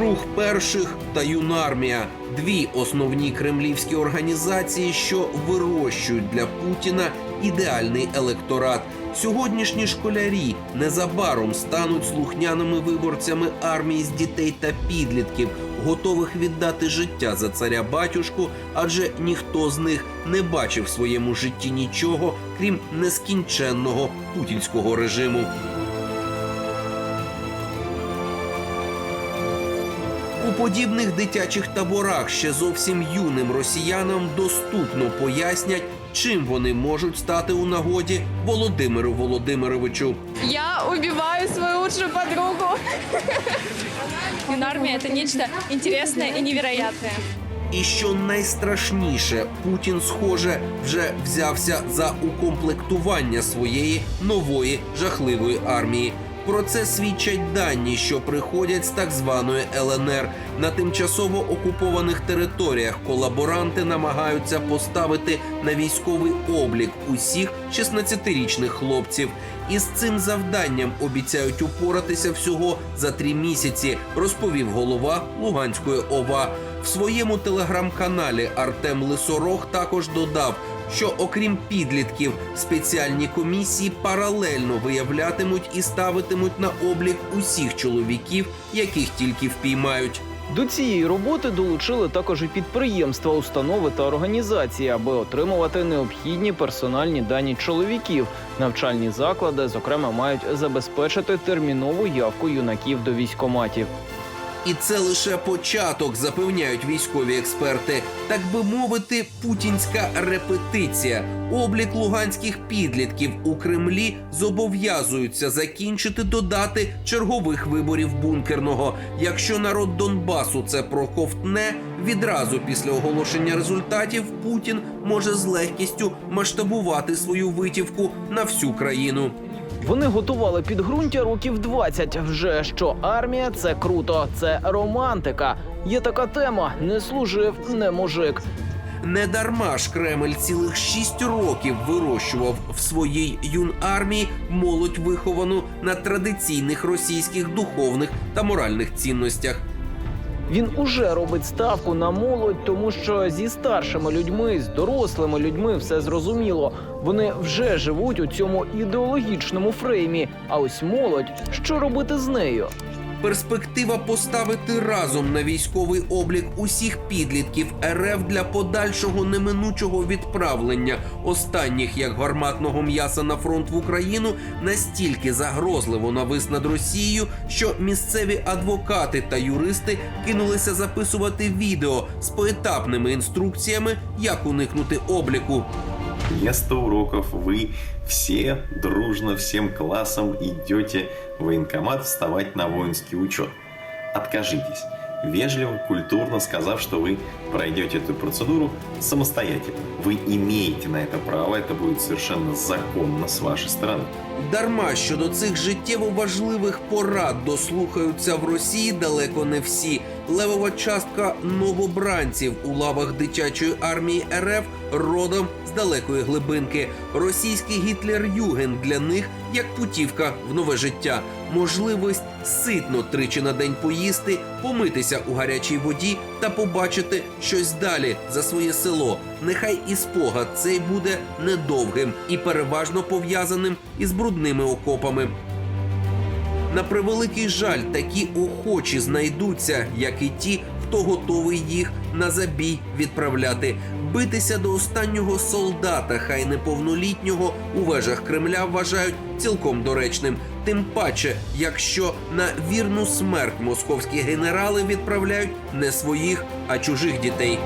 Рух перших та юнармія дві основні кремлівські організації, що вирощують для Путіна ідеальний електорат. Сьогоднішні школярі незабаром стануть слухняними виборцями армії з дітей та підлітків, готових віддати життя за царя батюшку, адже ніхто з них не бачив в своєму житті нічого, крім нескінченного путінського режиму. Подібних дитячих таборах ще зовсім юним росіянам доступно пояснять, чим вони можуть стати у нагоді Володимиру Володимировичу. Я убиваю свою лучшую подругу. Юнармия – это нечто интересное и невероятное. І що найстрашніше, Путін, схоже, вже взявся за укомплектування своєї нової жахливої армії. Про це свідчать дані, що приходять з так званої ЛНР. На тимчасово окупованих територіях колаборанти намагаються поставити на військовий облік усіх 16-річних хлопців. І з цим завданням обіцяють упоратися всього за три місяці, розповів голова Луганської ОВА. В своєму телеграм-каналі Артем Лисорог також додав, що окрім підлітків, спеціальні комісії паралельно виявлятимуть і ставитимуть на облік усіх чоловіків, яких тільки впіймають. До цієї роботи долучили також і підприємства, установи та організації, аби отримувати необхідні персональні дані чоловіків. Навчальні заклади, зокрема, мають забезпечити термінову явку юнаків до військоматів. І це лише початок, запевняють військові експерти. Так би мовити, путінська репетиція. Облік луганських підлітків у Кремлі зобов'язуються закінчити до дати чергових виборів бункерного. Якщо народ Донбасу це проковтне, відразу після оголошення результатів Путін може з легкістю масштабувати свою витівку на всю країну. Вони готували підґрунтя років 20. Вже що армія це круто, це романтика. Є така тема: не служив, не мужик. Недарма ж Кремль цілих шість років вирощував в своїй юнармії молодь виховану на традиційних російських духовних та моральних цінностях. Він уже робить ставку на молодь, тому що зі старшими людьми, з дорослими людьми все зрозуміло. Вони вже живуть у цьому ідеологічному фреймі. А ось молодь, що робити з нею? Перспектива поставити разом на військовий облік усіх підлітків РФ для подальшого неминучого відправлення останніх як гарматного м'яса на фронт в Україну настільки загрозливо навис над Росією, що місцеві адвокати та юристи кинулися записувати відео з поетапними інструкціями, як уникнути обліку Вместо уроков вы все дружно всем классом идете в военкомат вставать на воинский учет. Откажитесь, вежливо, культурно сказав, что вы пройдете эту процедуру самостоятельно. Вы имеете на это право, это будет совершенно законно с вашей стороны. Дарма що до цих життєво важливих порад дослухаються в Росії далеко не всі. Левова частка новобранців у лавах дитячої армії РФ родом з далекої глибинки. Російський Гітлер-Юген для них як путівка в нове життя, можливість ситно тричі на день поїсти, помитися у гарячій воді та побачити щось далі за своє село. Нехай і спогад цей буде недовгим і переважно пов'язаним із брудними окопами. На превеликий жаль, такі охочі знайдуться, як і ті, хто готовий їх на забій відправляти. Битися до останнього солдата, хай неповнолітнього, у вежах Кремля вважають цілком доречним. Тим паче, якщо на вірну смерть московські генерали відправляють не своїх, а чужих дітей.